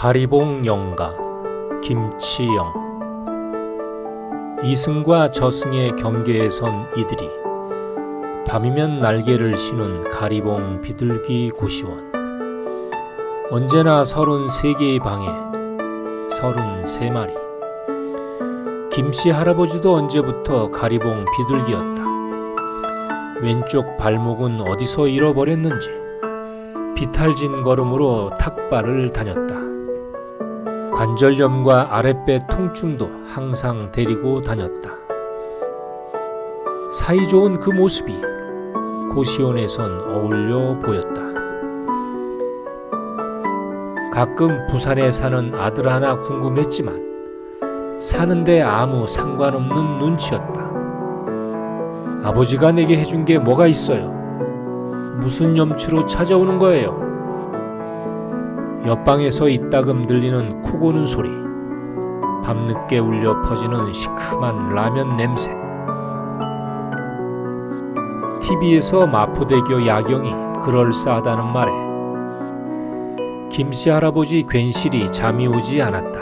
가리봉 영가 김치영 이승과 저승의 경계에 선 이들이 밤이면 날개를 쉬는 가리봉 비둘기 고시원 언제나 서른세 개의 방에 서른세 마리 김씨 할아버지도 언제부터 가리봉 비둘기였다. 왼쪽 발목은 어디서 잃어버렸는지 비탈진 걸음으로 탁발을 다녔다. 관절염과 아랫배 통증도 항상 데리고 다녔다. 사이좋은 그 모습이 고시원에선 어울려 보였다. 가끔 부산에 사는 아들 하나 궁금했지만 사는데 아무 상관없는 눈치였다. 아버지가 내게 해준 게 뭐가 있어요? 무슨 염치로 찾아오는 거예요? 옆방에서 이따금 들리는 코 고는 소리, 밤늦게 울려 퍼지는 시큼한 라면 냄새, TV에서 마포대교 야경이 그럴싸하다는 말에 김씨 할아버지 괜시리 잠이 오지 않았다.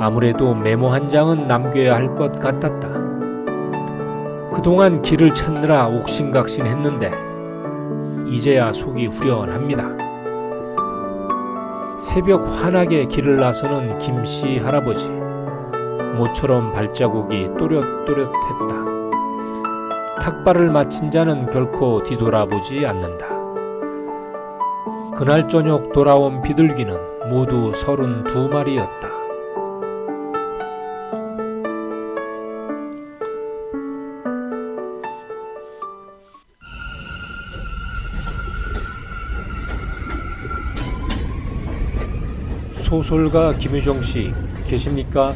아무래도 메모 한 장은 남겨야 할 것 같았다. 그동안 길을 찾느라 옥신각신 했는데 이제야 속이 후련합니다. 새벽 환하게 길을 나서는 김씨 할아버지 모처럼 발자국이 또렷또렷했다. 탁발을 마친 자는 결코 뒤돌아보지 않는다. 그날 저녁 돌아온 비둘기는 모두 서른 두 마리였다. 소설가 김유정 씨 계십니까?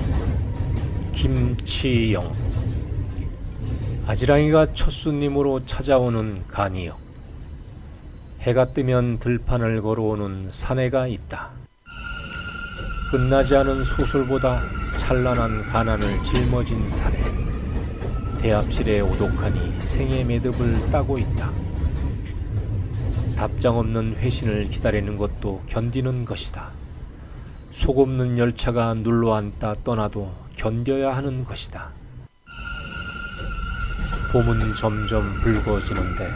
김치영 아지랑이가 첫 손님으로 찾아오는 간이역 해가 뜨면 들판을 걸어오는 사내가 있다. 끝나지 않은 소설보다 찬란한 가난을 짊어진 사내 대합실에 오독하니 생의 매듭을 따고 있다. 답장 없는 회신을 기다리는 것도 견디는 것이다. 속 없는 열차가 눌러앉다 떠나도 견뎌야 하는 것이다. 봄은 점점 붉어지는데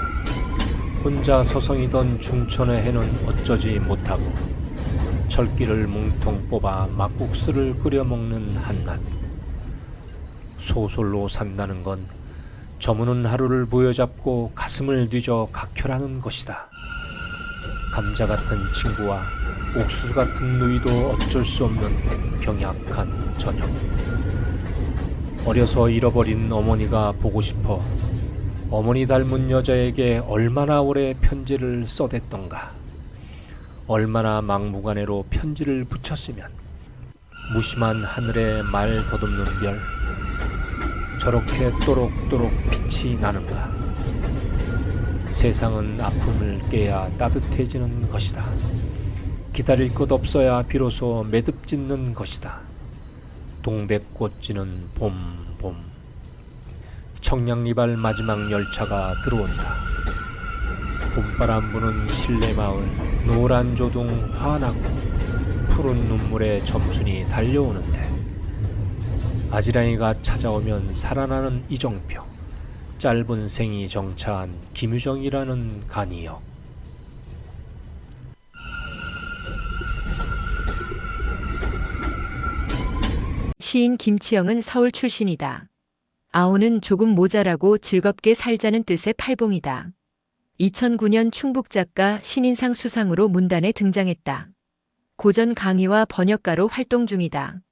혼자 서성이던 중천의 해는 어쩌지 못하고 철기를 뭉통 뽑아 막국수를 끓여 먹는 한낮. 소설로 산다는 건 저무는 하루를 부여잡고 가슴을 뒤져 각혈하는 것이다. 감자 같은 친구와 옥수수 같은 누이도 어쩔 수 없는 병약한 저녁. 어려서 잃어버린 어머니가 보고 싶어 어머니 닮은 여자에게 얼마나 오래 편지를 써댔던가. 얼마나 막무가내로 편지를 붙였으면 무심한 하늘에 말 더듬는 별 저렇게 또록또록 빛이 나는가. 세상은 아픔을 깨야 따뜻해지는 것이다. 기다릴 것 없어야 비로소 매듭 짓는 것이다. 동백꽃 지는 봄, 봄. 청량리발 마지막 열차가 들어온다. 봄바람 부는 실내 마을, 노란 조동 환하고 푸른 눈물에 점순이 달려오는데 아지랑이가 찾아오면 살아나는 이정표, 짧은 생이 정차한 김유정이라는 간이역. 시인 김치영은 서울 출신이다. 아오는 조금 모자라고 즐겁게 살자는 뜻의 팔봉이다. 2009년 충북 작가 신인상 수상으로 문단에 등장했다. 고전 강의와 번역가로 활동 중이다.